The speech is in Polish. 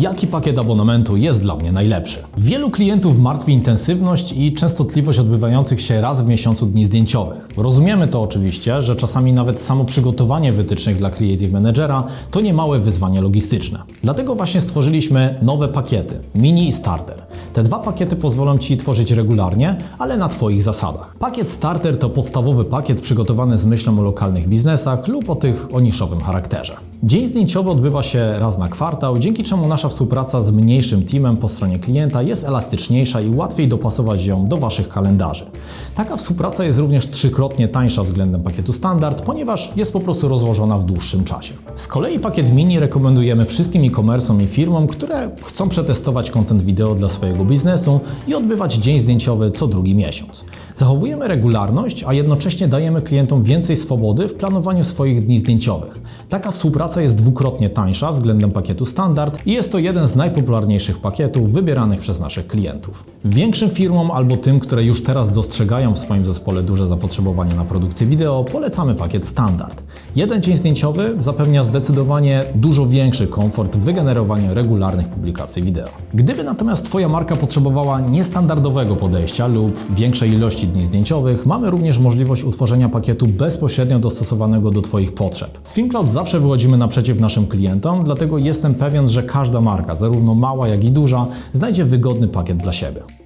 jaki pakiet abonamentu jest dla mnie najlepszy. Wielu klientów martwi intensywność i częstotliwość odbywających się raz w miesiącu dni zdjęciowych. Rozumiemy to oczywiście, że czasami nawet samo przygotowanie wytycznych dla Creative Managera to niemałe wyzwanie logistyczne. Dlatego właśnie stworzyliśmy nowe pakiety, mini i starter. Te dwa pakiety pozwolą Ci tworzyć regularnie, ale na Twoich zasadach. Pakiet Starter to podstawowy pakiet przygotowany z myślą o lokalnych biznesach lub o tych o niszowym charakterze. Dzień zdjęciowy odbywa się raz na kwartał, dzięki czemu nasza współpraca z mniejszym teamem po stronie klienta jest elastyczniejsza i łatwiej dopasować ją do Waszych kalendarzy. Taka współpraca jest również trzykrotnie tańsza względem pakietu standard, ponieważ jest po prostu rozłożona w dłuższym czasie. Z kolei pakiet mini rekomendujemy wszystkim e-commerce'om i firmom, które chcą przetestować content wideo dla swojego biznesu i odbywać dzień zdjęciowy co drugi miesiąc. Zachowujemy regularność, a jednocześnie dajemy klientom więcej swobody w planowaniu swoich dni zdjęciowych. Taka współpraca jest dwukrotnie tańsza względem pakietu standard i jest to jeden z najpopularniejszych pakietów wybieranych przez naszych klientów. Większym firmom albo tym, które już teraz dostrzegają w swoim zespole duże zapotrzebowanie na produkcję wideo, polecamy pakiet standard. Jeden dzień zdjęciowy zapewnia zdecydowanie dużo większy komfort w wygenerowaniu regularnych publikacji wideo. Gdyby natomiast Twoja marka potrzebowała niestandardowego podejścia lub większej ilości dni zdjęciowych, mamy również możliwość utworzenia pakietu bezpośrednio dostosowanego do Twoich potrzeb. W FilmCloud zawsze wychodzimy naprzeciw naszym klientom, dlatego jestem pewien, że każda marka, zarówno mała jak i duża, znajdzie wygodny pakiet dla siebie.